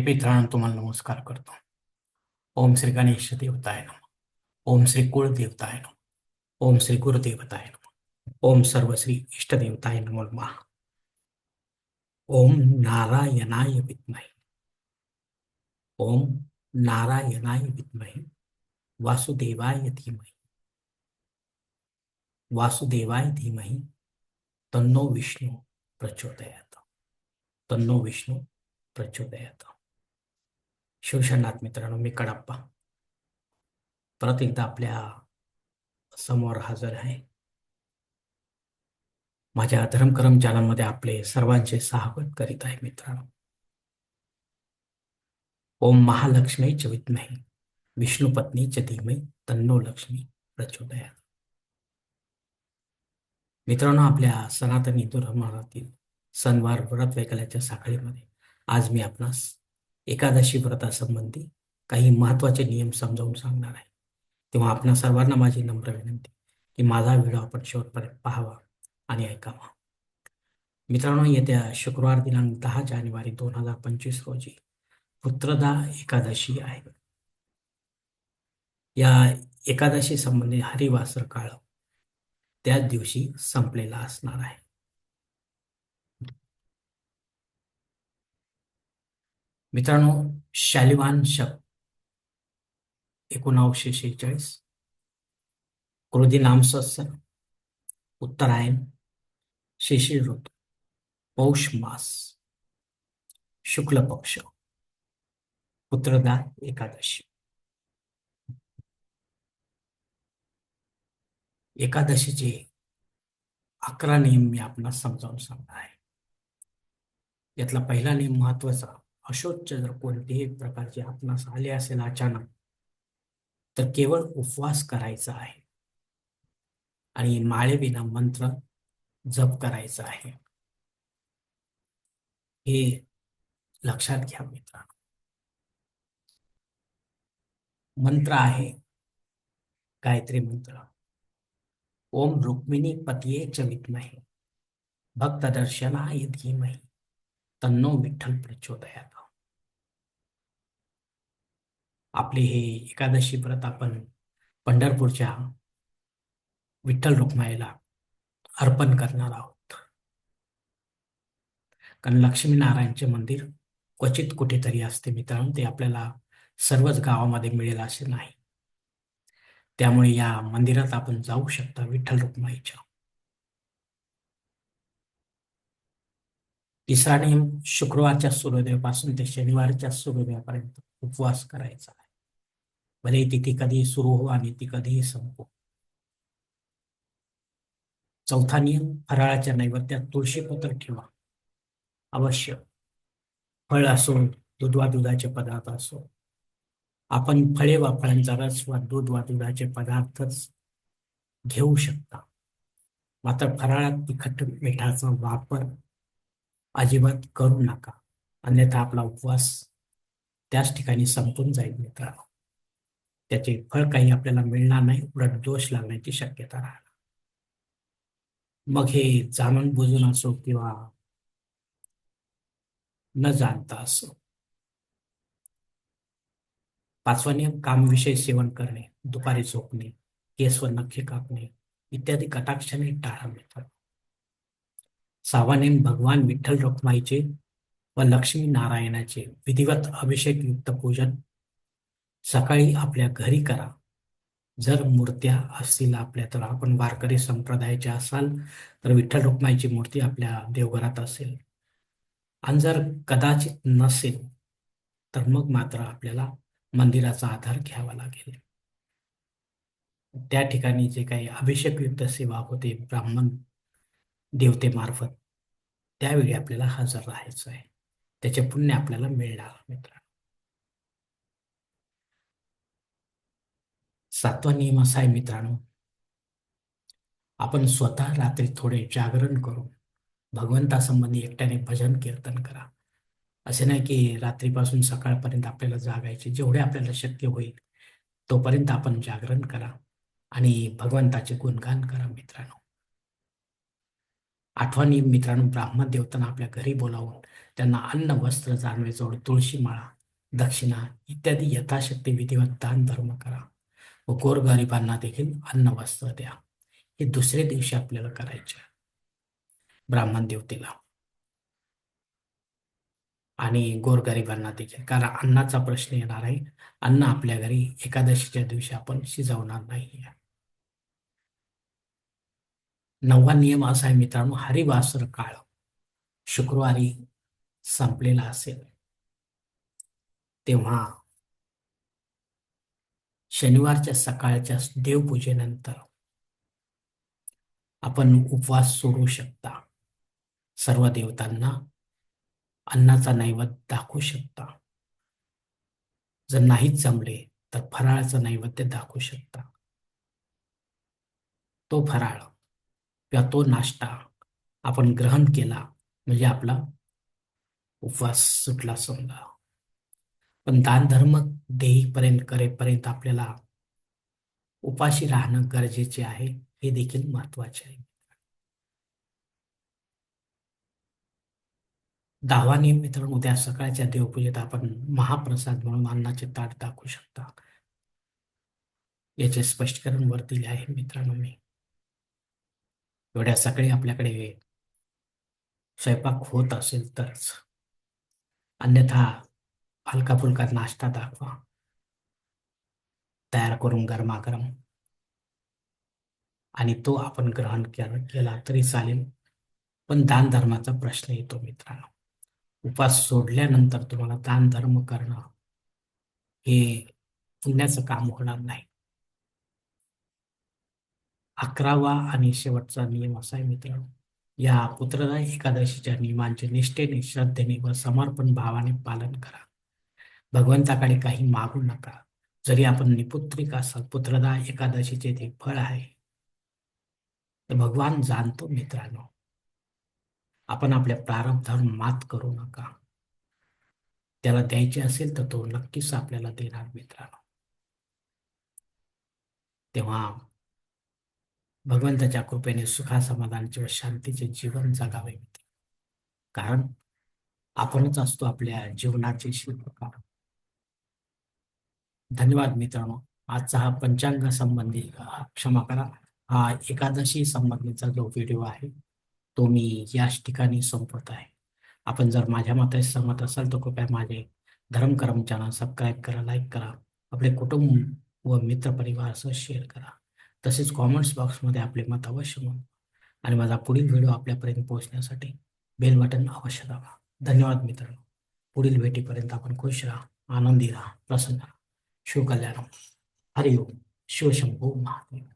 मित्रांनो तुम्हाला नमस्कार करतो. ओम श्री गणेश देवताय नम. ओम श्री कुळदेवताय नम. ओम श्री गुरुदेवताय नम. ओम सर्व श्री इष्टदेवताय नमो नमः. ओम नारायणाय विद्महे. ओम नारायणाय विद्महे. वासुदेवाय धीमहि. वासुदेवाय धीमहि, तन्नो विष्णु प्रचोदयात. तन्नो विष्णू प्रचोदयात. शिवशनाथ मित्रांनो मी कडप्पा. परत एकदा आपल्यासमोर हजर आहे. माझ्या धर्मकरम चॅनलमध्ये आपले सर्वांचे स्वागत करीत आहे मित्रांनो. ओम महालक्ष्मी च विद्महे विष्णू पत्नी च धीमहि तन्नो लक्ष्मी प्रचोदया मित्रांनो आपल्या सनातन हिंदू धर्मातील सणवार व्रत वैकल्याच्या साखळीमध्ये आज मी आपणास एकादशी व्रतासंबंधी काही महत्त्वाचे नियम समजावून सांगणार आहे. तेव्हा आपणा सर्वांना माझी नम्र विनंती की माझा व्हिडिओ आपण शेवटपर्यंत पाहावा आणि ऐकावा. मित्रांनो येत्या शुक्रवार दिनांक दहा जानेवारी दोन हजार पंचवीस रोजी पुत्रदा एकादशी आहे. या एकादशी संबंधी हरिवासर काळ त्याच दिवशी संपलेला असणार आहे. मित्रांनो शालिवान शक एकोणावीसशे शेहेचाळीस. क्रोधी नामसत्सर उत्तरायण शिशिर ऋतू पौष मास शुक्ल पक्ष पुत्रदा एकादशी. एकादशीचे अकरा नियम मी आपणास समजावून सांगणार आहे. यातला पहिला नियम महत्त्वाचा अशोच जर कोणतेही प्रकारचे आपणास आले असेल अचानक तर केवळ उपवास करायचा आहे. आणि माळेविना मंत्र जप करायचा आहे. हे लक्षात घ्या मित्रांनो. मंत्र आहे गायत्री मंत्र. ओम रुक्मिणी पतिये च विद्महे. भक्त दर्शनाय धीमहि. तन्नो विठ्ठल प्रचोदयात. आपले हे एकादशी व्रत आपण पंढरपूरच्या विठ्ठल रुक्माईला अर्पण करणार आहोत. कारण लक्ष्मीनारायणचे मंदिर क्वचित कुठेतरी असते मित्रांनो ते आपल्याला सर्वच गावामध्ये मिळेल असे नाही. त्यामुळे या मंदिरात आपण जाऊ शकता विठ्ठल रुक्माईच्या. तिसरा नियम शुक्रवारच्या सूर्योदयापासून ते शनिवारच्या सूर्योदयापर्यंत उपवास करायचा आहे. भले तिथे कधी सुरू हो आणि ती कधीही संपो. चौथा नियम फराळाच्या नैवेद्यात तुळशीपत्र ठेवा. अवश्य. फळ असो दुधवा दुधाचे पदार्थ असो. आपण फळे वा फळांचा रस वा दूध वा दुधाचे पदार्थच घेऊ शकता. मात्र फराळात तिखट मिठाचा वापर अजिबात करू नका. अन्यथा आपला उपवास त्याच ठिकाणी संपून जाईल मित्रांनो. त्याचे फळ काही आपल्याला मिळणार नाही उलट दोष लागण्याची शक्यता राहणार. मग हे जाणून बुजून असो किंवा न जाणता असो. पाचवा नियम कामविषयी सेवन करणे दुपारी झोपणे केस व नखे कापणे इत्यादी कटाक्षाने टाळा मिळतात सहावा नियम भगवान विठ्ठल रखुमाईचे व लक्ष्मी नारायणाचे विधिवत अभिषेक युक्त पूजन सकाळी आपल्या घरी करा. जर मूर्त्या असतील आपल्या तर आपण वारकरी संप्रदायाचे असाल तर विठ्ठल रुक्माईची मूर्ती आपल्या देवघरात असेल. आणि जर कदाचित नसेल तर मग मात्र आपल्याला मंदिराचा आधार घ्यावा लागेल. त्या ठिकाणी जे काही अभिषेकयुक्त सेवा होते ब्राह्मण देवतेमार्फत त्यावेळी आपल्याला हजर राहायचं आहे. त्याचे पुण्य आपल्याला मिळणार मित्र सातवा नियम असा आहे मित्रांनो. आपण स्वतः रात्री थोडे जागरण करून भगवंतासंबंधी एकट्याने भजन कीर्तन करा. असे नाही की रात्रीपासून सकाळपर्यंत आपल्याला जागायचे. जेवढे आपल्याला शक्य होईल तोपर्यंत आपण जागरण करा आणि भगवंताचे गुणगान करा मित्रांनो. आठवा नियम मित्रांनो ब्राह्मण देवतांना आपल्या घरी बोलावून त्यांना अन्न वस्त्र जानवे जोड तुळशी माळा दक्षिणा इत्यादी यथाशक्ती विधिवत दान धर्म करा. व गोरगरिबांना देखील अन्न वस्त्र द्या. हे दुसऱ्या दिवशी आपल्याला करायचे ब्राह्मण देवतेला. आणि गोरगरिबांना देखील कारण अन्नाचा प्रश्न येणार आहे. अन्न आपल्या घरी एकादशीच्या दिवशी आपण शिजवणार नाही नववा नियम असा आहे मित्रांनो हरिवासर काळ. शुक्रवारी संपलेला असेल. तेव्हा शनिवारच्या सकाळच्या देवपूजेनंतर आपण उपवास सोडू शकता. सर्व देवतांना अन्नाचा नैवेद्य दाखवू शकता. जर नाहीच जमले तर फराळाचं नैवेद्य दाखवू शकता. तो फराळ किंवा तो नाश्ता आपण ग्रहण केला म्हणजे आपला उपवास सुटला समजा. पण दान धर्म देईपर्यंत करेपर्यंत आपल्याला उपाशी राहणं गरजेचे आहे हे देखील महत्त्वाचे आहे. दहावा नियम मित्रांनो उद्या सकाळच्या देवपूजेत आपण महाप्रसाद म्हणून अन्नाचे ताट दाखवू शकता. याचे स्पष्टीकरण वर दिले आहे मित्रांनो मी. एवढ्या सकाळी आपल्याकडे स्वयंपाक होत असेल तरच. अन्यथा हलका फुलका नाश्ता दाखवा. तयार करून गरमागरम. आणि तो आपण ग्रहण केला तरी चालेल. पण दान धर्माचा प्रश्न येतो मित्रांनो. उपास सोडल्यानंतर तुम्हाला दान धर्म करणं हे पुण्याचं काम होणार नाही. अकरावा आणि शेवटचा नियम असा आहे मित्रांनो. या पुत्रदा एकादशीच्या नियमांचे निष्ठेने श्रद्धेने व समर्पण भावाने पालन करा. भगवंताकडे काही मागू नका. जरी आपण निपुत्रिक असाल पुत्रदा एकादशीचे ते फळ आहे तर भगवान जाणतो मित्रांनो आपण आपल्या प्रारब्धावर मात करू नका. त्याला द्यायचे असेल तर तो नक्कीच आपल्याला देणार मित्रांनो. तेव्हा भगवंताच्या कृपेने सुखा समाधानाचे व शांतीचे जीवन जगावे कारण आपणच असतो आपल्या जीवनाचे शिल्पकार. धन्यवाद मित्रांनो. आजचा हा पंचांग संबंधी क्षमा करा. हा एकादशी संबंधीचा जो व्हिडिओ आहे तो मी याच ठिकाणी संपवत आहे. आपण जर माझ्या मते सहमत असाल तर कृपया माझे धर्मकरम चॅनल सबस्क्राईब करा लाईक करा. आपले कुटुंब व मित्रपरिवारासह शेअर करा. तसेच कॉमेंट्स बॉक्समध्ये आपले मत अवश्य म्हणून. आणि माझा पुढील व्हिडिओ आपल्यापर्यंत पोहोचण्यासाठी बेल बटन अवश्य दाबा. धन्यवाद मित्रांनो. पुढील भेटीपर्यंत आपण खुश राहा आनंदी राहा प्रसन्न राहा. శివ కళ్యాణం హరి ఓం శివశంభో మహాదేవ్